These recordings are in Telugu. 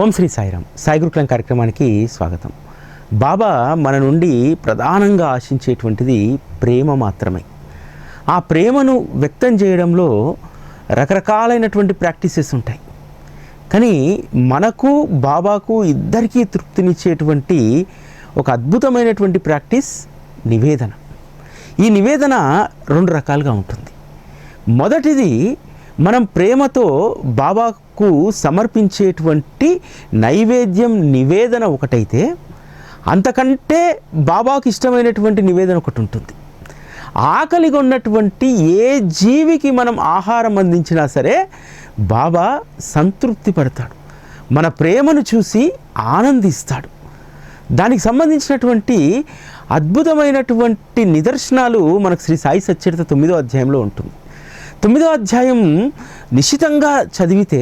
ఓం శ్రీ సాయిరామ్. సాయి గురుకులం కార్యక్రమానికి స్వాగతం. బాబా మన నుండి ప్రధానంగా ఆశించేటువంటిది ప్రేమ మాత్రమే. ఆ ప్రేమను వ్యక్తం చేయడంలో రకరకాలైనటువంటి ప్రాక్టీసెస్ ఉంటాయి. కానీ మనకు బాబాకు ఇద్దరికీ తృప్తినిచ్చేటువంటి ఒక అద్భుతమైనటువంటి ప్రాక్టీస్ నివేదన. ఈ నివేదన రెండు రకాలుగా ఉంటుంది. మొదటిది మనం ప్రేమతో బాబాకు సమర్పించేటువంటి నైవేద్యం నివేదన ఒకటైతే అంతకంటే బాబాకు ఇష్టమైనటువంటి నివేదన ఒకటి ఉంటుంది. ఆకలిగా ఉన్నటువంటి ఏ జీవికి మనం ఆహారం అందించినా సరే బాబా సంతృప్తి పడతాడు. మన ప్రేమను చూసి ఆనందిస్తాడు. దానికి సంబంధించినటువంటి అద్భుతమైనటువంటి నిదర్శనాలు మనకు శ్రీ సాయి సచ్చరిత తొమ్మిదో అధ్యాయంలో ఉంటుంది. తొమ్మిదో అధ్యాయం నిశితంగా చదివితే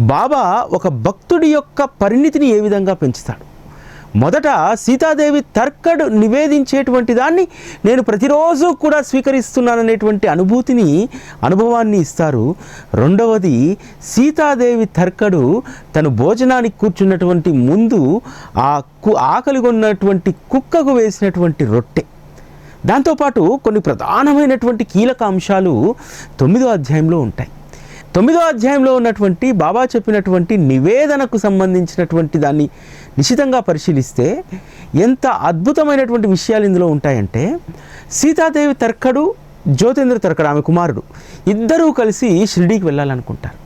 బాబా ఒక భక్తుడి యొక్క పరిణితిని ఏ విధంగా పెంచుతాడు? మొదట సీతాదేవి తర్కడు నివేదించేటువంటి దాన్ని నేను ప్రతిరోజు కూడా స్వీకరిస్తున్నాననేటువంటి అనుభూతిని అనుభవాన్ని ఇస్తారు. రెండవది సీతాదేవి తర్కడు తను భోజనానికి కూర్చున్నటువంటి ముందు ఆ కు ఆకలిగొన్నటువంటి కుక్కకు వేసినటువంటి రొట్టె. దాంతోపాటు కొన్ని ప్రధానమైనటువంటి కీలక అంశాలు తొమ్మిదో అధ్యాయంలో ఉంటాయి. తొమ్మిదో అధ్యాయంలో ఉన్నటువంటి బాబా చెప్పినటువంటి నివేదనకు సంబంధించినటువంటి దాన్ని నిశితంగా పరిశీలిస్తే ఎంత అద్భుతమైనటువంటి విషయాలు ఇందులో ఉంటాయంటే సీతాదేవి తర్కడు జ్యోతేంద్ర తర్కడు ఆమె కుమారుడు ఇద్దరూ కలిసి షిరిడీకి వెళ్ళాలనుకుంటారు.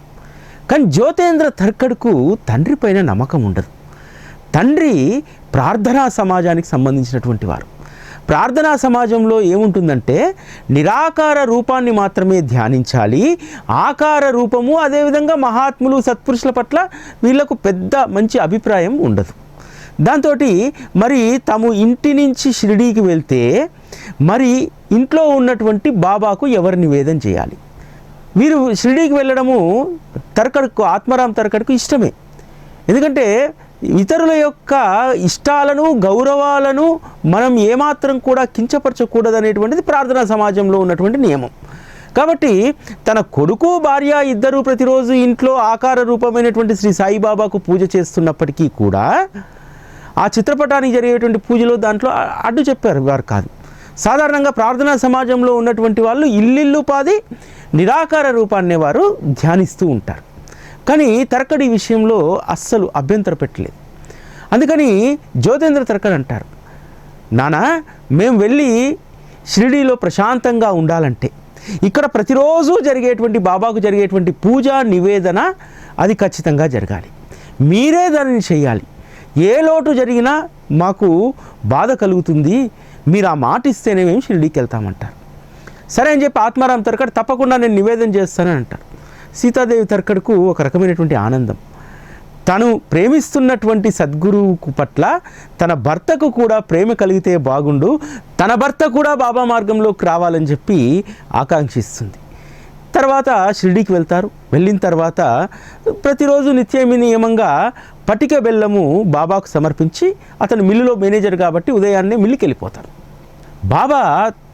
కానీ జ్యోతేంద్ర తర్కడుకు తండ్రి పైన నమ్మకం ఉండదు. తండ్రి ప్రార్థనా సమాజానికి సంబంధించినటువంటి వారు. ప్రార్థనా సమాజంలో ఏముంటుందంటే నిరాకార రూపాన్ని మాత్రమే ధ్యానించాలి. ఆకార రూపము అదేవిధంగా మహాత్ములు సత్పురుషుల పట్ల వీళ్ళకు పెద్ద మంచి అభిప్రాయం ఉండదు. దాంతో మరి తాము ఇంటి నుంచి షిరిడీకి వెళ్తే మరి ఇంట్లో ఉన్నటువంటి బాబాకు ఎవరు నివేదన చేయాలి? వీరు షిరిడీకి వెళ్ళడము తరకడుకు ఆత్మారాం తర్కడుకు ఇష్టమే. ఎందుకంటే ఇతరుల యొక్క ఇష్టాలను గౌరవాలను మనం ఏమాత్రం కూడా కించపరచకూడదు అనేటువంటిది ప్రార్థనా సమాజంలో ఉన్నటువంటి నియమం. కాబట్టి తన కొడుకు భార్య ఇద్దరు ప్రతిరోజు ఇంట్లో ఆకార రూపమైనటువంటి శ్రీ సాయిబాబాకు పూజ చేస్తున్నప్పటికీ కూడా ఆ చిత్రపటానికి జరిగేటువంటి పూజలో దాంట్లో అడ్డు చెప్పారు వారు కాదు. సాధారణంగా ప్రార్థనా సమాజంలో ఉన్నటువంటి వాళ్ళు ఇల్లిల్లు పాది నిరాకార రూపాన్ని వారు ధ్యానిస్తూ ఉంటారు. కానీ తర్కడి విషయంలో అస్సలు అభ్యంతర పెట్టలేదు. అందుకని జ్యోతేంద్ర తర్కడ్ అంటారు నానా మేము వెళ్ళి షిరిడీలో ప్రశాంతంగా ఉండాలంటే ఇక్కడ ప్రతిరోజు జరిగేటువంటి బాబాకు జరిగేటువంటి పూజ నివేదన అది ఖచ్చితంగా జరగాలి. మీరే దానిని చేయాలి ఏ లోటు జరిగినా మాకు బాధ కలుగుతుంది. మీరు ఆ మాట ఇస్తేనే మేము షిరిడీకి వెళ్తామంటారు. సరే అని చెప్పి ఆత్మారాం తర్కడ్ తప్పకుండా నేను నివేదన చేస్తానని అంటారు. సీతాదేవి తర్కడ్కు ఒక రకమైనటువంటి ఆనందం. తను ప్రేమిస్తున్నటువంటి సద్గురువుకు పట్ల తన భర్తకు కూడా ప్రేమ కలిగితే బాగుండు తన భర్త కూడా బాబా మార్గంలోకి రావాలని చెప్పి ఆకాంక్షిస్తుంది. తర్వాత షిరిడీకి వెళ్తారు. వెళ్ళిన తర్వాత ప్రతిరోజు నిత్యమి నియమంగా పటిక బెల్లము బాబాకు సమర్పించి అతను మిల్లులో మేనేజర్ కాబట్టి ఉదయాన్నే మిల్లుకి వెళ్ళిపోతారు బాబా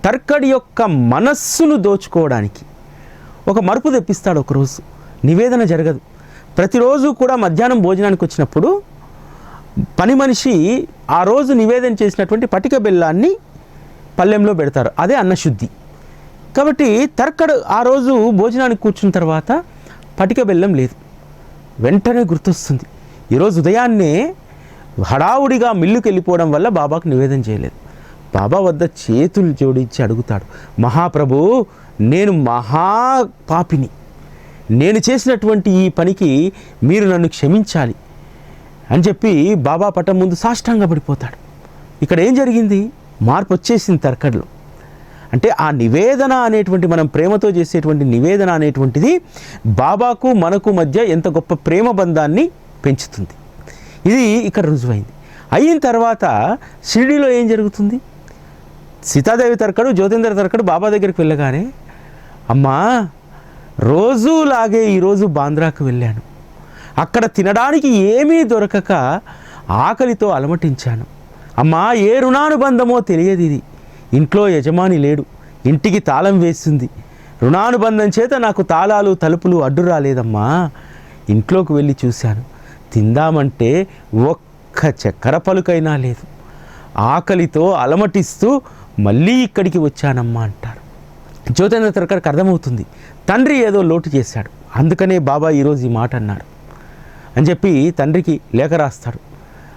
తర్కడి యొక్క మనస్సును దోచుకోవడానికి ఒక మరుపు తెప్పిస్తాడు ఒకరోజు. నివేదన జరగదు. ప్రతిరోజు కూడా మధ్యాహ్నం భోజనానికి వచ్చినప్పుడు పని మనిషి ఆ రోజు నివేదన చేసినటువంటి పటిక బెల్లాన్ని పల్లెంలో పెడతారు. అదే అన్నశుద్ధి. కాబట్టి తర్కడు ఆ రోజు భోజనానికి కూర్చున్న తర్వాత పటిక బెల్లం లేదు. వెంటనే గుర్తొస్తుంది. ఈరోజు ఉదయాన్నే హడావుడిగా మిల్లుకి వెళ్ళిపోవడం వల్ల బాబాకు నివేదన చేయలేదు. బాబా వద్ద చేతులు జోడించి అడుగుతాడు. మహాప్రభు నేను మహా పాపిని నేను చేసినటువంటి ఈ పనికి మీరు నన్ను క్షమించాలి అని చెప్పి బాబా పట్టం ముందు సాష్టాంగ పడిపోతాడు. ఇక్కడ ఏం జరిగింది? మార్పు వచ్చేసింది తర్కడ్లో. అంటే ఆ నివేదన అనేటువంటి మనం ప్రేమతో చేసేటువంటి నివేదన అనేటువంటిది బాబాకు మనకు మధ్య ఎంత గొప్ప ప్రేమ బంధాన్ని పెంచుతుంది. ఇది ఇక్కడ రుజువైంది. అయిన తర్వాత షిరిడీలో ఏం జరుగుతుంది? సీతాదేవి తరకడు జ్యోతింద్ర తరకడు బాబా దగ్గరికి వెళ్ళగానే అమ్మా రోజులాగే ఈరోజు బాంద్రాకు వెళ్ళాను. అక్కడ తినడానికి ఏమీ దొరకక ఆకలితో అలమటించాను. అమ్మా ఏ రుణానుబంధమో తెలియదు ఇది. ఇంట్లో యజమాని లేడు ఇంటికి తాళం వేసింది. రుణానుబంధం చేత నాకు తాళాలు తలుపులు అడ్డు రాలేదమ్మా. ఇంట్లోకి వెళ్ళి చూశాను. తిందామంటే ఒక్క చక్కెర పలుకైనా లేదు. ఆకలితో అలమటిస్తూ మళ్ళీ ఇక్కడికి వచ్చానమ్మా అంటారు. జ్యోతేంద్ర తరకర్కి అర్థమవుతుంది. తండ్రి ఏదో లోటు చేశాడు. అందుకనే బాబా ఈరోజు ఈ మాట అన్నారు అని చెప్పి తండ్రికి లేఖ రాస్తాడు.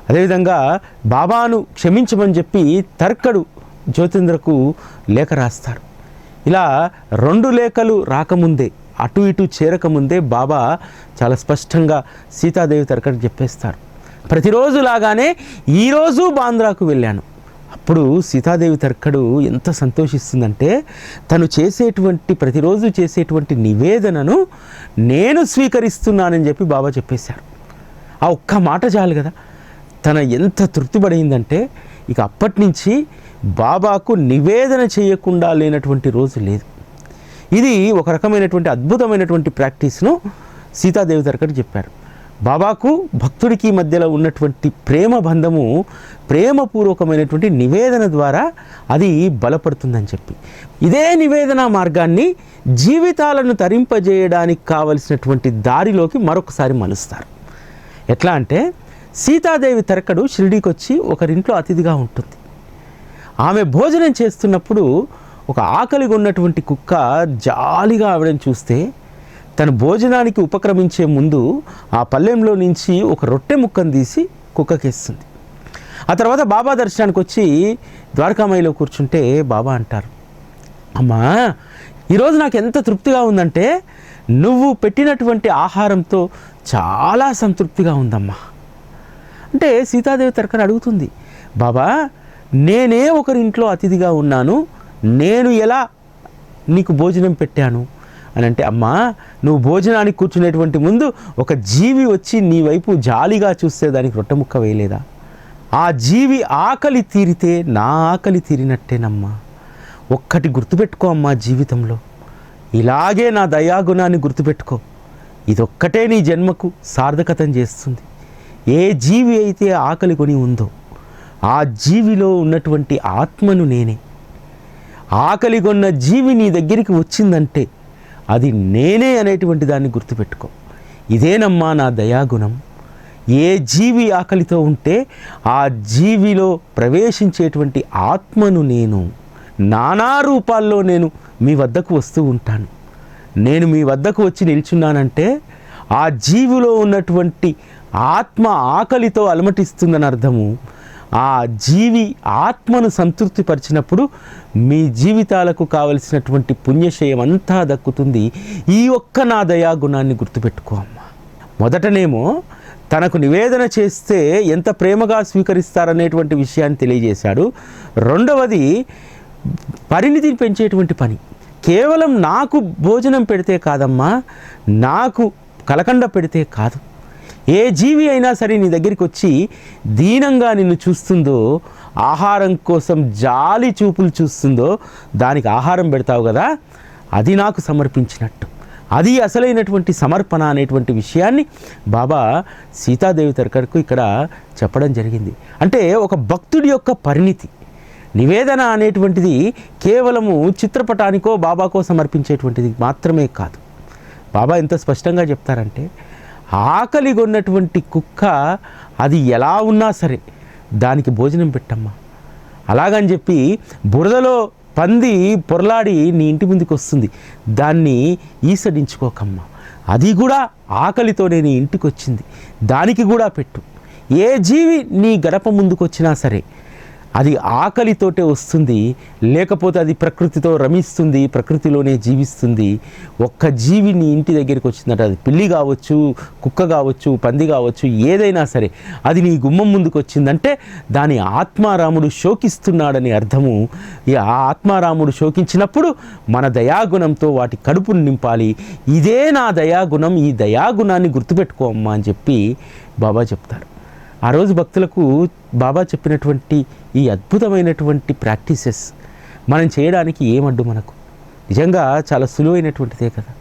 అదేవిధంగా బాబాను క్షమించమని చెప్పి తర్కడు జ్యోతేంద్రకు లేఖ రాస్తారు ఇలా రెండు లేఖలు రాకముందే అటు ఇటు చేరకముందే బాబా చాలా స్పష్టంగా సీతాదేవి తర్కడికి చెప్పేస్తారు ప్రతిరోజు లాగానే ఈరోజు బాంద్రాకు వెళ్ళాను. అప్పుడు సీతాదేవి తర్కడు ఎంత సంతోషిస్తుందంటే తను చేసేటువంటి ప్రతిరోజు చేసేటువంటి నివేదనను నేను స్వీకరిస్తున్నానని చెప్పి బాబా చెప్పేశారు. ఆ ఒక్క మాట చాలు కదా. తన ఎంత తృప్తిపడిందంటే ఇక అప్పటి నుంచి బాబాకు నివేదన చేయకుండా లేనటువంటి రోజు లేదు. ఇది ఒక రకమైనటువంటి అద్భుతమైనటువంటి ప్రాక్టీస్ను సీతాదేవి తరకటి చెప్పారు. బాబాకు భక్తుడికి మధ్యలో ఉన్నటువంటి ప్రేమ బంధము ప్రేమపూర్వకమైనటువంటి నివేదన ద్వారా అది బలపడుతుందని చెప్పి. ఇదే నివేదన మార్గాన్ని జీవితాలను తరింపజేయడానికి కావలసినటువంటి దారిలోకి మరొకసారి మలుస్తారు. ఎట్లా అంటే సీతాదేవి తెరకడు షిరిడీకి వచ్చి ఒకరింట్లో అతిథిగా ఉంటుంది. ఆమె భోజనం చేస్తున్నప్పుడు ఒక ఆకలిగా ఉన్నటువంటి కుక్క జాలిగా ఆవిడని చూస్తే తను భోజనానికి ఉపక్రమించే ముందు ఆ పల్లెంలో నుంచి ఒక రొట్టె ముక్కను తీసి కుక్కకేస్తుంది. ఆ తర్వాత బాబా దర్శనానికి వచ్చి ద్వారకామాయిలో కూర్చుంటే బాబా అంటారు అమ్మా ఈరోజు నాకు ఎంత తృప్తిగా ఉందంటే నువ్వు పెట్టినటువంటి ఆహారంతో చాలా సంతృప్తిగా ఉందమ్మా. అంటే సీతాదేవి తరకని అడుగుతుంది బాబా నేనే ఒకరింట్లో అతిథిగా ఉన్నాను నేను ఎలా నీకు భోజనం పెట్టాను? అని అంటే అమ్మా నువ్వు భోజనానికి కూర్చునేటువంటి ముందు ఒక జీవి వచ్చి నీ వైపు జాలిగా చూస్తే దానికి రొట్టెముక్క వేయలేదా? ఆ జీవి ఆకలి తీరితే నా ఆకలి తీరినట్టేనమ్మా. ఒక్కటి గుర్తుపెట్టుకో అమ్మా జీవితంలో. ఇలాగే నా దయాగుణాన్ని గుర్తుపెట్టుకో. ఇదొక్కటే నీ జన్మకు సార్థకతం చేస్తుంది. ఏ జీవి అయితే ఆకలి కొని ఉందో ఆ జీవిలో ఉన్నటువంటి ఆత్మను నేనే. ఆకలి కొన్న జీవి నీ దగ్గరికి వచ్చిందంటే అది నేనే అనేటువంటి దాన్ని గుర్తుపెట్టుకో. ఇదేనమ్మా నా దయాగుణం. ఏ జీవి ఆకలితో ఉంటే ఆ జీవిలో ప్రవేశించేటువంటి ఆత్మను నేను నానా రూపాల్లో నేను మీ వద్దకు వస్తూ ఉంటాను. నేను మీ వద్దకు వచ్చి నిల్చున్నానంటే ఆ జీవిలో ఉన్నటువంటి ఆత్మ ఆకలితో అలమటిస్తుందని అర్థము. ఆ జీవి ఆత్మను సంతృప్తిపరిచినప్పుడు మీ జీవితాలకు కావలసినటువంటి పుణ్యశయం అంతా దక్కుతుంది. ఈ ఒక్క నా దయా గుణాన్ని గుర్తుపెట్టుకో అమ్మా. మొదటనేమో తనకు నివేదన చేస్తే ఎంత ప్రేమగా స్వీకరిస్తారనేటువంటి విషయాన్ని తెలియజేశాడు. రెండవది పరిణితిని పెంచేటువంటి పని. కేవలం నాకు భోజనం పెడితే కాదమ్మా నాకు కలకండ పెడితే కాదు. ఏ జీవి అయినా సరే నీ దగ్గరికి వచ్చి దీనంగా నిన్ను చూస్తుందో ఆహారం కోసం జాలి చూపులు చూస్తుందో దానికి ఆహారం పెడతావు కదా అది నాకు సమర్పించినట్టు. అది అసలైనటువంటి సమర్పణ అనేటువంటి విషయాన్ని బాబా సీతాదేవి తరకరకు ఇక్కడ చెప్పడం జరిగింది. అంటే ఒక భక్తుడి యొక్క పరిణితి. నివేదన అనేటువంటిది కేవలము చిత్రపటానికో బాబాకో సమర్పించేటువంటిది మాత్రమే కాదు. బాబా ఎంత స్పష్టంగా చెప్తారంటే ఆకలి కొన్నటువంటి కుక్క అది ఎలా ఉన్నా సరే దానికి భోజనం పెట్టమ్మా. అలాగని చెప్పి బురదలో పంది పొరలాడి నీ ఇంటి ముందుకు వస్తుంది. దాన్ని ఈసడించుకోకమ్మా. అది కూడా ఆకలితోనే నీ ఇంటికి వచ్చింది దానికి కూడా పెట్టు. ఏ జీవి నీ గడప ముందుకు వచ్చినా సరే అది ఆకలితోటే వస్తుంది లేకపోతే అది ప్రకృతితో రమిస్తుంది ప్రకృతిలోనే జీవిస్తుంది. ఒక్క జీవి నీ ఇంటి దగ్గరికి వచ్చిందంటే. అది పిల్లి కావచ్చు కుక్క కావచ్చు పంది కావచ్చు ఏదైనా సరే అది నీ గుమ్మం ముందుకు వచ్చిందంటే దాని ఆత్మారాముడు శోకిస్తున్నాడని అర్థము. ఈ ఆ ఆత్మారాముడు శోకించినప్పుడు మన దయాగుణంతో వాటి కడుపును నింపాలి. ఇదే నా దయాగుణం ఈ దయాగుణాన్ని గుర్తుపెట్టుకోమ్మా అని చెప్పి బాబా చెప్తారు. ఆ రోజు భక్తులకు బాబా చెప్పినటువంటి ఈ అద్భుతమైనటువంటి ప్రాక్టీసెస్ మనం చేయడానికి ఏమడ్డు మనకు? నిజంగా చాలా సులువైనటువంటిదే కదా.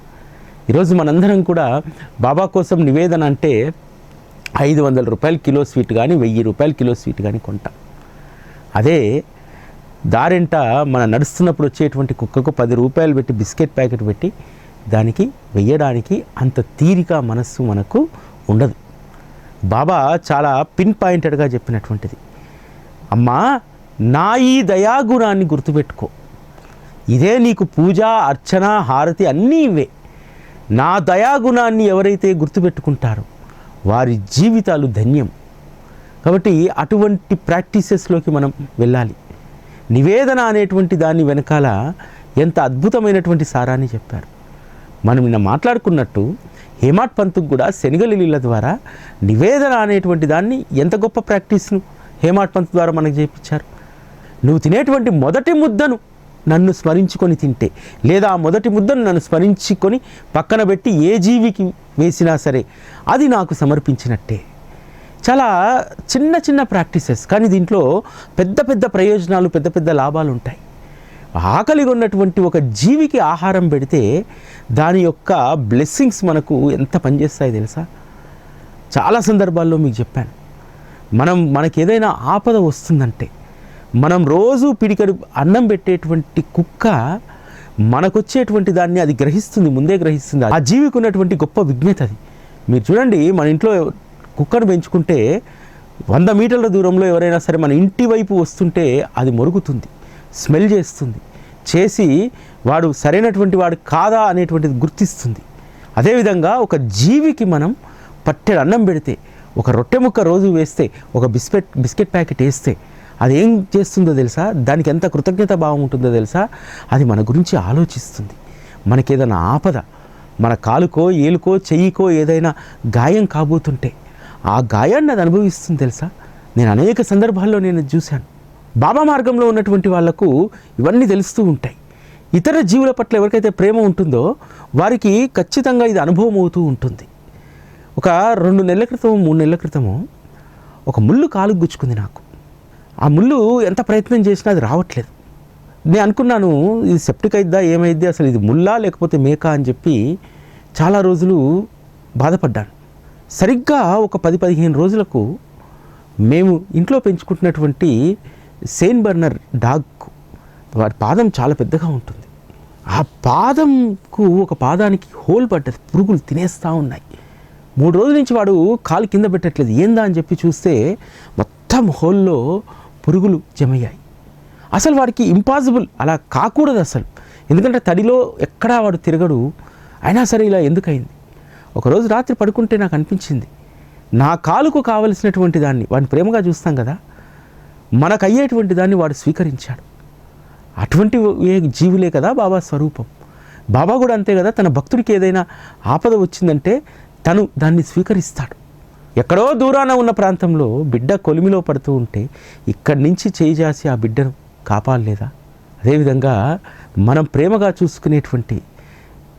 ఈరోజు మనందరం కూడా బాబా కోసం నివేదన అంటే ఐదు వందల రూపాయలు కిలో స్వీట్ కానీ వెయ్యి రూపాయలు కిలో స్వీట్ కానీ కొంటాం. అదే దారింట మన నడుస్తున్నప్పుడు వచ్చేటువంటి కుక్కకు పది రూపాయలు పెట్టి బిస్కెట్ ప్యాకెట్ పెట్టి దానికి వెయ్యడానికి అంత తీరిక మనస్సు మనకు ఉండదు. బాబా చాలా పిన్ పాయింటెడ్గా చెప్పినటువంటిది. అమ్మా నా ఈ దయాగుణాన్ని గుర్తుపెట్టుకో. ఇదే నీకు పూజ అర్చన హారతి అన్నీ ఇవే. నా దయాగుణాన్ని ఎవరైతే గుర్తుపెట్టుకుంటారో వారి జీవితాలు ధన్యం. కాబట్టి అటువంటి ప్రాక్టీసెస్లోకి మనం వెళ్ళాలి. నివేదన అనేటువంటి దాని వెనకాల ఎంత అద్భుతమైనటువంటి సారాన్ని చెప్పారు. మనం నిన్న మాట్లాడుకున్నట్టు హేమాట్ పంతుకు కూడా శనగలిలీల ద్వారా నివేదన అనేటువంటి దాన్ని ఎంత గొప్ప ప్రాక్టీస్ను హేమాట్ పంత్ ద్వారా మనకు చేయించారు. నువ్వు తినేటువంటి మొదటి ముద్దను నన్ను స్మరించుకొని తింటే లేదా ఆ మొదటి ముద్దను నన్ను స్మరించుకొని పక్కన పెట్టి ఏ జీవికి వేసినా సరే అది నాకు సమర్పించినట్టే. చాలా చిన్న చిన్న ప్రాక్టీసెస్ కానీ దీంట్లో పెద్ద పెద్ద ప్రయోజనాలు పెద్ద పెద్ద లాభాలు ఉంటాయి. ఆకలిగా ఉన్నటువంటి ఒక జీవికి ఆహారం పెడితే దాని యొక్క బ్లెస్సింగ్స్ మనకు ఎంత పనిచేస్తాయి తెలుసా? చాలా సందర్భాల్లో మీకు చెప్పాను. మనం మనకి ఏదైనా ఆపద వస్తుందంటే మనం రోజు పిడికడు అన్నం పెట్టేటువంటి కుక్క మనకొచ్చేటువంటి దాన్ని అది గ్రహిస్తుంది ముందే గ్రహిస్తుంది. ఆ జీవికి ఉన్నటువంటి గొప్ప విజ్ఞత అది. మీరు చూడండి మన ఇంట్లో కుక్కను పెంచుకుంటే వంద మీటర్ల దూరంలో ఎవరైనా సరే మన ఇంటి వైపు వస్తుంటే అది మొరుగుతుంది. స్మెల్ చేస్తుంది. చేసి వాడు సరైనటువంటి వాడు కాదా అనేటువంటిది గుర్తిస్తుంది. అదేవిధంగా ఒక జీవికి మనం పట్టెడు అన్నం పెడితే ఒక రొట్టె ముక్క రోజు వేస్తే ఒక బిస్కెట్ బిస్కెట్ ప్యాకెట్ వేస్తే అది ఏం చేస్తుందో తెలుసా? దానికి ఎంత కృతజ్ఞత భావం ఉంటుందో తెలుసా? అది మన గురించి ఆలోచిస్తుంది. మనకి ఏదైనా ఆపద మన కాలుకో ఏలుకో చెయ్యికో ఏదైనా గాయం కాబోతుంటే ఆ గాయాన్ని అది అనుభవిస్తుంది తెలుసా? నేను అనేక సందర్భాల్లో నేను చూశాను. బాబా మార్గంలో ఉన్నటువంటి వాళ్ళకు ఇవన్నీ తెలుస్తూ ఉంటాయి. ఇతర జీవుల పట్ల ఎవరికైతే ప్రేమ ఉంటుందో వారికి ఖచ్చితంగా ఇది అనుభవం అవుతూ ఉంటుంది. ఒక రెండు నెలల క్రితం మూడు నెలల క్రితము ఒక ముళ్ళు కాలు గుచ్చుకుంది నాకు. ఆ ముళ్ళు ఎంత ప్రయత్నం చేసినా అది రావట్లేదు. నేను అనుకున్నాను ఇది సెప్టిక్ అయిద్దా ఏమైద్ది అసలు ఇది ముళ్ళా లేకపోతే మేక అని చెప్పి చాలా రోజులు బాధపడ్డాను. సరిగ్గా ఒక పది పదిహేను రోజులకు మేము ఇంట్లో పెంచుకుంటున్నటువంటి సెయింట్ బర్నర్ డాగ్ వాడి పాదం చాలా పెద్దగా ఉంటుంది. ఆ పాదంకు ఒక పాదానికి హోల్ పడ్డది పురుగులు తినేస్తూ ఉన్నాయి. మూడు రోజుల నుంచి వాడు కాలు కింద పెట్టట్లేదు. ఏందా అని చెప్పి చూస్తే మొత్తం హోల్లో పురుగులు జమయ్యాయి. అసలు వాడికి ఇంపాసిబుల్ అలా కాకూడదు అసలు. ఎందుకంటే తడిలో ఎక్కడా వాడు తిరగడు. అయినా సరే ఇలా ఎందుకయింది ఒకరోజు రాత్రి పడుకుంటే నాకు అనిపించింది. నా కాలుకు కావలసినటువంటి దాన్ని వాడిని ప్రేమగా చూస్తాం కదా? మనకు అయ్యేటువంటి దాన్ని వాడు స్వీకరించాడు. అటువంటి జీవులే కదా బాబా స్వరూపం. బాబా కూడా అంతే కదా తన భక్తుడికి ఏదైనా ఆపద వచ్చిందంటే తను దాన్ని స్వీకరిస్తాడు. ఎక్కడో దూరాన ఉన్న ప్రాంతంలో బిడ్డ కొలిమిలో పడుతూ ఉంటే ఇక్కడి నుంచి చేయిజాసి ఆ బిడ్డను కాపాడలేదా? అదేవిధంగా మనం ప్రేమగా చూసుకునేటువంటి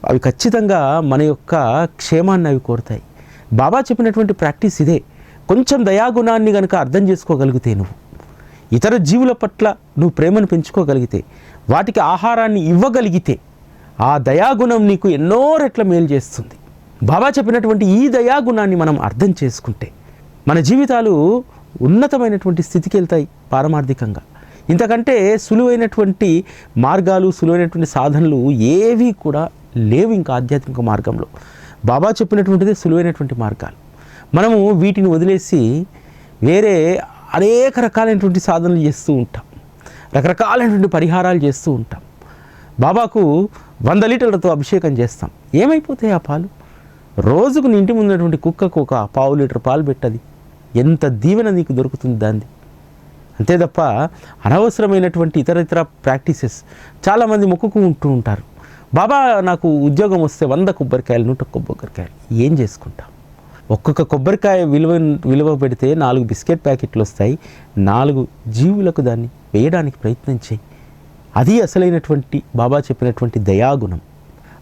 అవి ఖచ్చితంగా మన యొక్క క్షేమాన్ని అవి కోరుతాయి. బాబా చెప్పినటువంటి ప్రాక్టీస్ ఇదే. కొంచెం దయాగుణాన్ని కనుక అర్థం చేసుకోగలిగితే నువ్వు. ఇతర జీవుల పట్ల నువ్వు ప్రేమను పెంచుకోగలిగితే వాటికి ఆహారాన్ని ఇవ్వగలిగితే ఆ దయాగుణం నీకు ఎన్నో రెట్ల మేలు చేస్తుంది. బాబా చెప్పినటువంటి ఈ దయాగుణాన్ని మనం అర్థం చేసుకుంటే మన జీవితాలు ఉన్నతమైనటువంటి స్థితికి వెళ్తాయి పారమార్థికంగా. ఇంతకంటే సులువైనటువంటి మార్గాలు సులువైనటువంటి సాధనలు ఏవి కూడా లేవు ఇంకా ఆధ్యాత్మిక మార్గంలో. బాబా చెప్పినటువంటిదే సులువైనటువంటి మార్గాలు. మనము వీటిని వదిలేసి వేరే అనేక రకాలైనటువంటి సాధనలు చేస్తూ ఉంటాం. రకరకాలైనటువంటి పరిహారాలు చేస్తూ ఉంటాం. బాబాకు వంద లీటర్లతో అభిషేకం చేస్తాం. ఏమైపోతాయి ఆ పాలు? రోజుకు నీ ఇంటి ముందున్నటువంటి కుక్కకు ఒక పావు లీటర్ పాలు పెట్టది. ఎంత దీవెన నీకు దొరుకుతుంది దాన్ని? అంతే తప్ప అనవసరమైనటువంటి ఇతర ఇతర ప్రాక్టీసెస్ చాలామంది మొక్కుకు ఉంటూ ఉంటారు. బాబా నాకు ఉద్యోగం వస్తే వంద కొబ్బరికాయలు నూట కొబ్బరికాయలు. ఏం చేసుకుంటాం? ఒక్కొక్క కొబ్బరికాయ విలువ విలువ పెడితే నాలుగు బిస్కెట్ ప్యాకెట్లు వస్తాయి. నాలుగు జీవులకు దాన్ని వేయడానికి ప్రయత్నం చేయి. అది అసలైనటువంటి బాబా చెప్పినటువంటి దయాగుణం.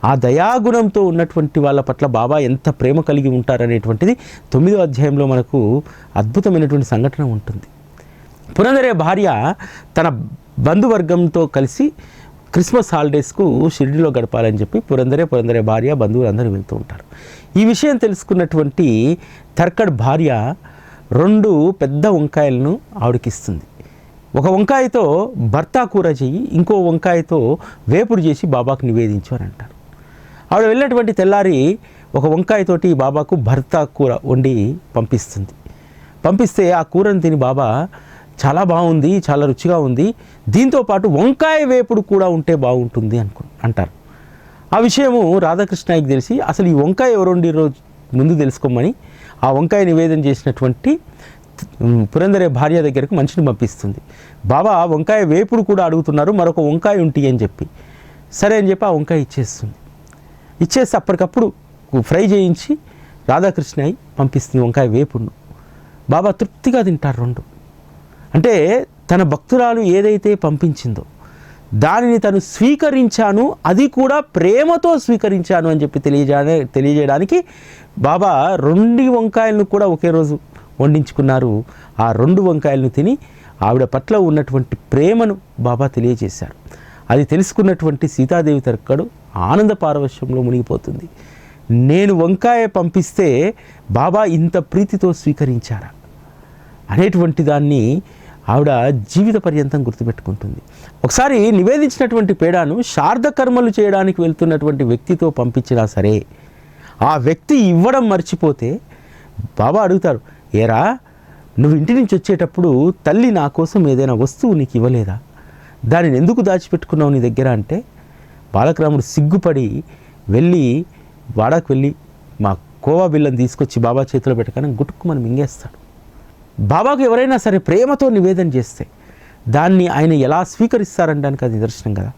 ఆ దయాగుణంతో ఉన్నటువంటి వాళ్ళ పట్ల బాబా ఎంత ప్రేమ కలిగి ఉంటారనేటువంటిది తొమ్మిదో అధ్యాయంలో మనకు అద్భుతమైనటువంటి సంఘటన ఉంటుంది. పురందరే భార్య తన బంధువర్గంతో కలిసి క్రిస్మస్ హాలిడేస్కు షిరిడిలో గడపాలని చెప్పి పురందరే పురందరే భార్య బంధువులు అందరూ వెళ్తూ ఉంటారు. ఈ విషయం తెలుసుకున్నటువంటి తర్కడ్ భార్య రెండు పెద్ద వంకాయలను ఆవిడకిస్తుంది. ఒక వంకాయతో భర్త కూర చెయ్యి ఇంకో వంకాయతో వేపుడు చేసి బాబాకు నివేదించు అని అంటారు. ఆవిడ వెళ్ళినటువంటి తెల్లారి ఒక వంకాయతోటి బాబాకు భర్త కూర వండి పంపిస్తుంది. పంపిస్తే ఆ కూరను తిని బాబా చాలా బాగుంది చాలా రుచిగా ఉంది దీంతో పాటు వంకాయ వేపుడు కూడా ఉంటే బాగుంటుంది అనుకు అంటారు. ఆ విషయము రాధాకృష్ణయ్యకి తెలిసి అసలు ఈ వంకాయ ఎవరుండి రోజు ముందు తెలుసుకోమని ఆ వంకాయ నివేదన చేసినటువంటి పురందరే భార్య దగ్గరకు మనిషిని పంపిస్తుంది. బాబా వంకాయ వేపుడు కూడా అడుగుతున్నారు మరొక వంకాయ ఉంటి అని చెప్పి. సరే అని చెప్పి ఆ వంకాయ ఇచ్చేస్తుంది. ఇచ్చేస్తే అప్పటికప్పుడు ఫ్రై చేయించి రాధాకృష్ణ పంపిస్తుంది వంకాయ వేపుడును. బాబా తృప్తిగా తింటారు రెండు. అంటే తన భక్తురాలు ఏదైతే పంపించిందో దానిని తను స్వీకరించాను అది కూడా ప్రేమతో స్వీకరించాను అని చెప్పి తెలియజే తెలియజేయడానికి బాబా రెండు వంకాయలను కూడా ఒకే రోజు వండించుకున్నారు. ఆ రెండు వంకాయలను తిని ఆవిడ పట్ల ఉన్నటువంటి ప్రేమను బాబా తెలియజేశారు. అది తెలుసుకున్నటువంటి సీతాదేవి తరక్కడు ఆనంద పారవశ్యంలో మునిగిపోతుంది. నేను వంకాయ పంపిస్తే బాబా ఇంత ప్రీతితో స్వీకరించారా? అనేటువంటి దాన్ని ఆవిడ జీవిత పర్యంతం గుర్తుపెట్టుకుంటుంది. ఒకసారి నివేదించినటువంటి పేడాను శారద కర్మలు చేయడానికి వెళ్తున్నటువంటి వ్యక్తితో పంపించినా సరే ఆ వ్యక్తి ఇవ్వడం మర్చిపోతే బాబా అడుగుతారు ఏరా నువ్వు ఇంటి నుంచి వచ్చేటప్పుడు తల్లి నా కోసం ఏదైనా వస్తువు నీకు ఇవ్వలేదా? దానిని ఎందుకు దాచిపెట్టుకున్నావు నీ దగ్గర? అంటే బాలకరాముడు సిగ్గుపడి వెళ్ళి వాడకు వెళ్ళి మా కోవా బిల్లను తీసుకొచ్చి బాబా చేతిలో పెట్టగానే గుట్టుకుమని మింగేస్తాడు. బాబాకు ఎవరైనా సరే ప్రేమతో నివేదన చేస్తే దాన్ని ఆయన ఎలా స్వీకరిస్తారనడానికి అది నిదర్శనం కదా.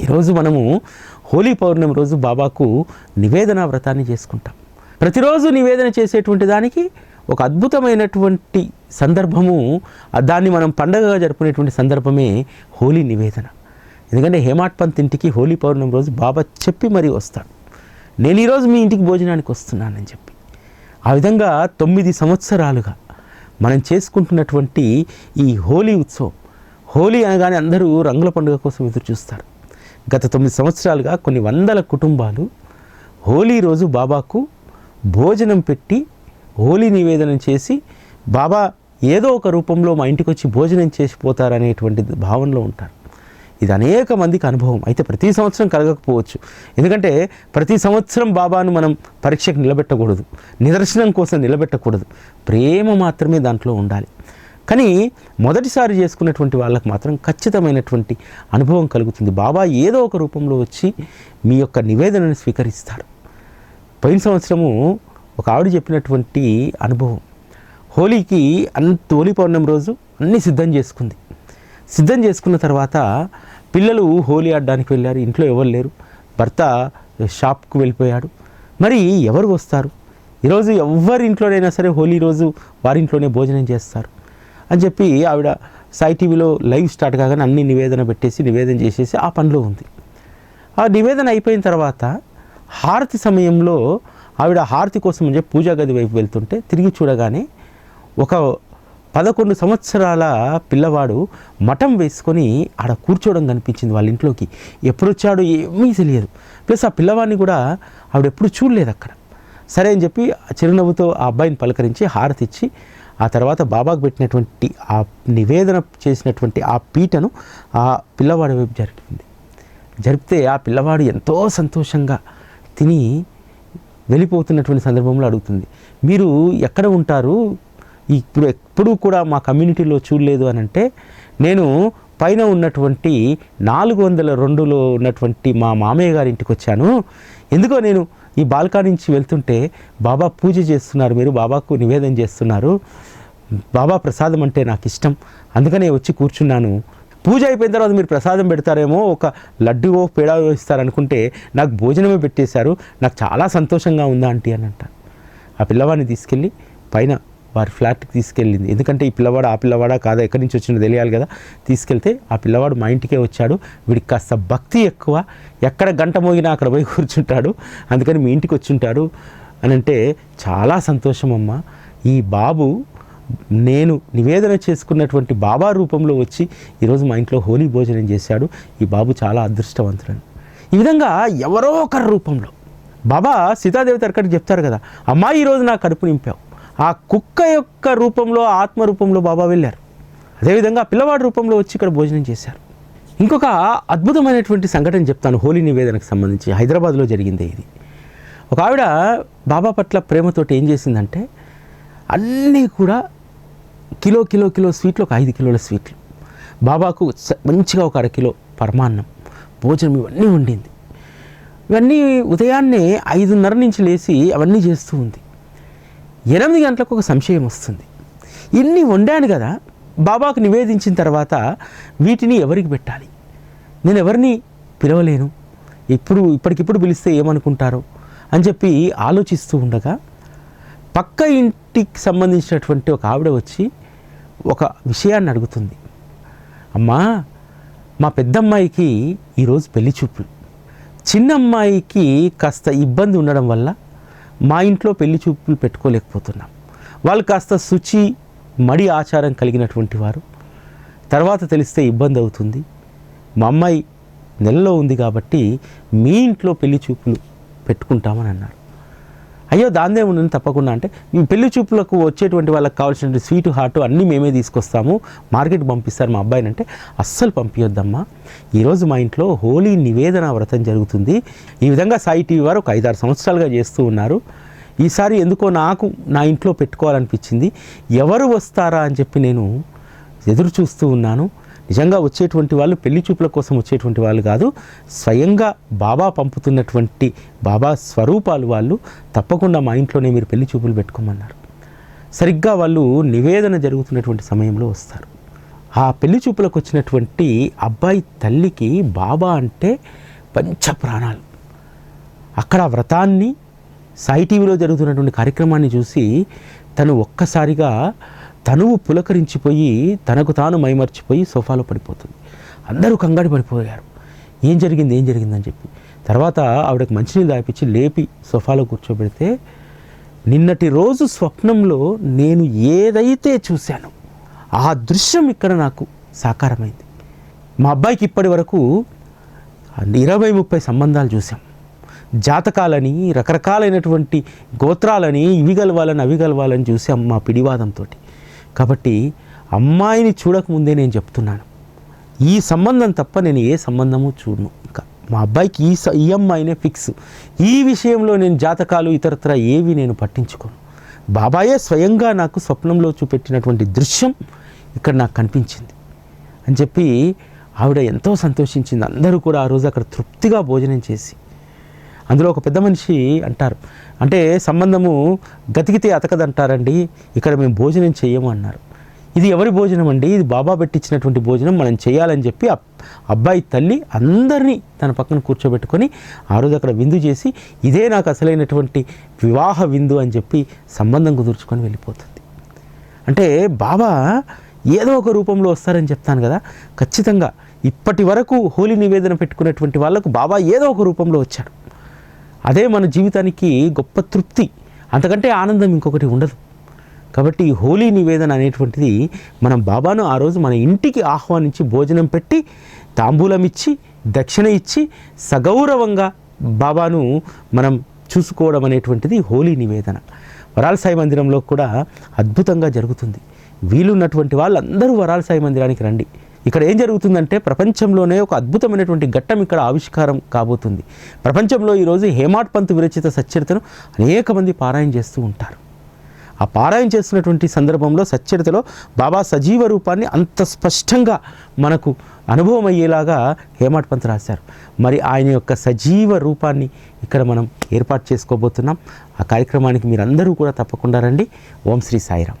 ఈరోజు మనము హోలీ పౌర్ణమి రోజు బాబాకు నివేదన వ్రతాన్ని చేసుకుంటాం. ప్రతిరోజు నివేదన చేసేటువంటి దానికి ఒక అద్భుతమైనటువంటి సందర్భము దాన్ని మనం పండగగా జరుపుకునేటువంటి సందర్భమే హోలీ నివేదన. ఎందుకంటే హేమాట్ పంత్ ఇంటికి హోలీ పౌర్ణమి రోజు బాబా చెప్పి మరీ వస్తాడు. నేను ఈరోజు మీ ఇంటికి భోజనానికి వస్తున్నానని చెప్పి. ఆ విధంగా తొమ్మిది సంవత్సరాలుగా మనం చేసుకుంటున్నటువంటి ఈ హోలీ ఉత్సవం. హోలీ అనగానే అందరూ రంగుల పండుగ కోసం ఎదురు చూస్తారు. గత తొమ్మిది సంవత్సరాలుగా కొన్ని వందల కుటుంబాలు హోలీ రోజు బాబాకు భోజనం పెట్టి హోలీ నివేదన చేసి బాబా ఏదో ఒక రూపంలో మా ఇంటికి వచ్చి భోజనం చేసిపోతారనేటువంటి భావనలో ఉంటారు. ఇది అనేక మందికి అనుభవం. అయితే ప్రతి సంవత్సరం కలగకపోవచ్చు. ఎందుకంటే ప్రతి సంవత్సరం బాబాను మనం పరీక్షకు నిలబెట్టకూడదు. నిదర్శనం కోసం నిలబెట్టకూడదు. ప్రేమ మాత్రమే దాంట్లో ఉండాలి. కానీ మొదటిసారి చేసుకున్నటువంటి వాళ్ళకు మాత్రం ఖచ్చితమైనటువంటి అనుభవం కలుగుతుంది. బాబా ఏదో ఒక రూపంలో వచ్చి మీ యొక్క నివేదనను స్వీకరిస్తారు. పోయిన సంవత్సరము ఒక ఆవిడ చెప్పినటువంటి అనుభవం. హోలీకి అంత హోలీ పౌర్ణమి రోజు అన్నీ సిద్ధం చేసుకుంది. సిద్ధం చేసుకున్న తర్వాత పిల్లలు హోలీ ఆడడానికి వెళ్ళారు ఇంట్లో ఎవరు లేరు. భర్త షాప్కు వెళ్ళిపోయాడు. మరి ఎవరు వస్తారు? ఈరోజు ఎవరి ఇంట్లోనైనా సరే హోలీ రోజు వారింట్లోనే భోజనం చేస్తారు అని చెప్పి ఆవిడ సాయి టీవీలో లైవ్ స్టార్ట్ కాగానే అన్ని నివేదన పెట్టేసి నివేదన చేసేసి ఆ పనిలో ఉంది. ఆ నివేదన అయిపోయిన తర్వాత హారతి సమయంలో ఆవిడ హారతి కోసం అని చెప్పి పూజా గది వైపు వెళ్తుంటే తిరిగి చూడగానే ఒక పదకొండు సంవత్సరాల పిల్లవాడు మఠం వేసుకొని ఆడ కూర్చోవడం కనిపించింది వాళ్ళ ఇంట్లోకి. ఎప్పుడు వచ్చాడో ఏమీ తెలియదు. ప్లస్ ఆ పిల్లవాడిని కూడా ఆవిడ ఎప్పుడు చూడలేదు అక్కడ. సరే అని చెప్పి చిరునవ్వుతో ఆ అబ్బాయిని పలకరించి హారతి ఇచ్చి ఆ తర్వాత బాబాకు పెట్టినటువంటి ఆ నివేదన చేసినటువంటి ఆ పీటను ఆ పిల్లవాడి వైపు జరిపింది. జరిపితే ఆ పిల్లవాడు ఎంతో సంతోషంగా తిని వెళ్ళిపోతున్నటువంటి సందర్భంలో అడుగుతుంది. మీరు ఎక్కడ ఉంటారు? ఇప్పుడు ఎప్పుడూ కూడా మా కమ్యూనిటీలో చూడలేదు అని అంటే నేను పైన ఉన్నటువంటి నాలుగు వందల రెండులో ఉన్నటువంటి మా మామయ్య గారి ఇంటికి వచ్చాను. ఎందుకో నేను ఈ బాల్కా నుంచి వెళ్తుంటే బాబా పూజ చేస్తున్నారు మీరు బాబాకు నివేదన చేస్తున్నారు. బాబా ప్రసాదం అంటే నాకు ఇష్టం. అందుకనే వచ్చి కూర్చున్నాను. పూజ అయిపోయిన తర్వాత మీరు ప్రసాదం పెడతారేమో ఒక లడ్డువో పేడావో ఇస్తారనుకుంటే నాకు భోజనమే పెట్టేశారు. నాకు చాలా సంతోషంగా ఉందా ఆంటీ? అని అంటారు ఆ పిల్లవాడిని తీసుకెళ్ళి పైన వారి ఫ్లాట్కి తీసుకెళ్ళింది. ఎందుకంటే ఈ పిల్లవాడు ఆ పిల్లవాడా కాదా? ఎక్కడి నుంచి వచ్చిందో తెలియాలి కదా. తీసుకెళ్తే ఆ పిల్లవాడు మా ఇంటికే వచ్చాడు. వీడికి కాస్త భక్తి ఎక్కువ. ఎక్కడ గంట మోగినా అక్కడ పోయి కూర్చుంటాడు. అందుకని మీ ఇంటికి వచ్చుంటాడు అని అంటే చాలా సంతోషం అమ్మ. ఈ బాబు నేను నివేదన చేసుకున్నటువంటి బాబా రూపంలో వచ్చి ఈరోజు మా ఇంట్లో హోలీ భోజనం చేశాడు. ఈ బాబు చాలా అదృష్టవంతుడని. ఈ విధంగా ఎవరో ఒకరి రూపంలో బాబా సీతాదేవి తరకటి చెప్తారు కదా అమ్మా ఈరోజు నా కడుపు నింపావు. ఆ కుక్క యొక్క రూపంలో ఆత్మ రూపంలో బాబా వెళ్ళారు. అదేవిధంగా పిల్లవాడి రూపంలో వచ్చి ఇక్కడ భోజనం చేశారు. ఇంకొక అద్భుతమైనటువంటి సంఘటన చెప్తాను హోలీ నివేదనకు సంబంధించి. హైదరాబాద్లో జరిగింది ఇది. ఒక ఆవిడ బాబా పట్ల ప్రేమతోటి ఏం చేసిందంటే అన్నీ కూడా కిలో కిలో కిలో స్వీట్లు ఒక ఐదు కిలోల స్వీట్లు. బాబాకు మంచిగా ఒక అరకిలో పరమాన్నం భోజనం ఇవన్నీ వండింది. ఇవన్నీ ఉదయాన్నే ఐదున్నర నుంచి లేచి అవన్నీ చేస్తూ ఉంది. ఎనిమిది గంటలకు ఒక సంశయం వస్తుంది. ఇన్ని వండాను కదా బాబాకు నివేదించిన తర్వాత వీటిని ఎవరికి పెట్టాలి? నేను ఎవరిని పిలవలేను? ఇప్పుడు ఇప్పటికిప్పుడు పిలిస్తే ఏమనుకుంటారో అని చెప్పి ఆలోచిస్తూ ఉండగా పక్క ఇంటికి సంబంధించినటువంటి ఒక ఆవిడ వచ్చి ఒక విషయాన్ని అడుగుతుంది. అమ్మా మా పెద్దమ్మాయికి ఈరోజు పెళ్ళి చూపులు. చిన్న అమ్మాయికి కాస్త ఇబ్బంది ఉండడం వల్ల మా ఇంట్లో పెళ్ళి చూపులు పెట్టుకోలేకపోతున్నాం. వాళ్ళు కాస్త శుచి మడి ఆచారం కలిగినటువంటి వారు. తర్వాత తెలిస్తే ఇబ్బంది అవుతుంది. మా అమ్మాయి నెలలో ఉంది కాబట్టి మీ ఇంట్లో పెళ్ళి చూపులు పెట్టుకుంటామని అన్నారు. అయ్యో దాందే ఉండని తప్పకుండా అంటే ఈ పెళ్ళి చూపులకు వచ్చేటువంటి వాళ్ళకి కావాల్సినటువంటి స్వీట్ హాట్ అన్నీ మేమే తీసుకొస్తాము మార్కెట్ పంపిస్తారు మా అబ్బాయిని అంటే అస్సలు పంపించొద్దమ్మా ఈరోజు మా ఇంట్లో హోలీ నివేదన వ్రతం జరుగుతుంది. ఈ విధంగా సాయి టీవీ వారు ఒక ఐదారు సంవత్సరాలుగా చేస్తూ ఉన్నారు. ఈసారి ఎందుకో నాకు నా ఇంట్లో పెట్టుకోవాలనిపించింది. ఎవరు వస్తారా అని చెప్పి నేను ఎదురు చూస్తూ ఉన్నాను. నిజంగా వచ్చేటువంటి వాళ్ళు పెళ్ళి చూపుల కోసం వచ్చేటువంటి వాళ్ళు కాదు స్వయంగా బాబా పంపుతున్నటువంటి బాబా స్వరూపాలు వాళ్ళు తప్పకుండా మా ఇంట్లోనే మీరు పెళ్ళి చూపులు పెట్టుకోమన్నారు. సరిగ్గా వాళ్ళు నివేదన జరుగుతున్నటువంటి సమయంలో వస్తారు. ఆ పెళ్ళి చూపులకు వచ్చినటువంటి అబ్బాయి తల్లికి బాబా అంటే పంచ ప్రాణాలు. అక్కడ వ్రతాన్ని సాయి టీవీలో జరుగుతున్నటువంటి కార్యక్రమాన్ని చూసి తను ఒక్కసారిగా తనువు పులకరించిపోయి తనకు తాను మైమర్చిపోయి సోఫాలో పడిపోతుంది. అందరూ కంగారు పడిపోయారు. ఏం జరిగింది? ఏం జరిగిందని చెప్పి. తర్వాత ఆవిడకి మంచినీళ్ళు దాపించి లేపి సోఫాలో కూర్చోబెడితే నిన్నటి రోజు స్వప్నంలో నేను ఏదైతే చూశానో ఆ దృశ్యం ఇక్కడ నాకు సాకారమైంది. మా అబ్బాయికి ఇప్పటి వరకు ఇరవై ముప్పై సంబంధాలు చూసాం జాతకాలని రకరకాలైనటువంటి గోత్రాలని ఇవి గలవాలని అవి గలవాలని చూసాం మా పిడివాదంతో కాబట్టి అమ్మాయిని చూడకముందే నేను చెప్తున్నాను. ఈ సంబంధం తప్ప నేను ఏ సంబంధము చూడను. ఇంకా మా అబ్బాయికి ఈ స- ఈ అమ్మాయినే ఫిక్స్. ఈ విషయంలో నేను జాతకాలు ఇతరత్ర ఏవి నేను పట్టించుకోను. బాబాయే స్వయంగా నాకు స్వప్నంలో చూపెట్టినటువంటి దృశ్యం ఇక్కడ నాకు కనిపించింది. అని చెప్పి ఆవిడ ఎంతో సంతోషించింది. అందరూ కూడా ఆ రోజు అక్కడ తృప్తిగా భోజనం చేసి. అందులో ఒక పెద్ద మనిషి అంటారు అంటే సంబంధము గతికితే అతకదంటారండి. ఇక్కడ మేము భోజనం చెయ్యము అన్నారు. ఇది ఎవరి భోజనం అండి ఇది బాబా పెట్టించినటువంటి భోజనం. మనం చేయాలని చెప్పి అబ్బాయి తల్లి అందరినీ తన పక్కన కూర్చోబెట్టుకొని ఆ రోజు అక్కడ విందు చేసి ఇదే నాకు అసలైనటువంటి వివాహ విందు అని చెప్పి సంబంధం కుదుర్చుకొని వెళ్ళిపోతుంది. అంటే బాబా ఏదో ఒక రూపంలో వస్తారని చెప్తాను కదా. ఖచ్చితంగా ఇప్పటి వరకు హోలీ నివేదన పెట్టుకున్నటువంటి వాళ్ళకు బాబా ఏదో ఒక రూపంలో వచ్చాడు. అదే మన జీవితానికి గొప్ప తృప్తి. అంతకంటే ఆనందం ఇంకొకటి ఉండదు. కాబట్టి హోలీ నివేదన అనేటువంటిది మనం బాబాను ఆ రోజు మన ఇంటికి ఆహ్వానించి భోజనం పెట్టి తాంబూలం ఇచ్చి దక్షిణ ఇచ్చి సగౌరవంగా బాబాను మనం చూసుకోవడం అనేటువంటిది హోలీ నివేదన. వరాల సాయి మందిరంలో కూడా అద్భుతంగా జరుగుతుంది. వీలున్నటువంటి వాళ్ళందరూ వరాల సాయి మందిరానికి రండి. ఇక్కడ ఏం జరుగుతుందంటే ప్రపంచంలోనే ఒక అద్భుతమైనటువంటి ఘట్టం ఇక్కడ ఆవిష్కారం కాబోతుంది. ప్రపంచంలో ఈరోజు హేమాడ్ పంత్ విరచిత సచ్చరితను అనేక మంది పారాయణ చేస్తూ ఉంటారు. ఆ పారాయణ చేస్తున్నటువంటి సందర్భంలో సచ్చరితలో బాబా సజీవ రూపాన్ని అంత స్పష్టంగా మనకు అనుభవం అయ్యేలాగా హేమాడ్ పంత్ రాశారు. మరి ఆయన యొక్క సజీవ రూపాన్ని ఇక్కడ మనం ఏర్పాటు చేసుకోబోతున్నాం. ఆ కార్యక్రమానికి మీరందరూ కూడా తప్పకుండా రండి. ఓం శ్రీ సాయిరామ్.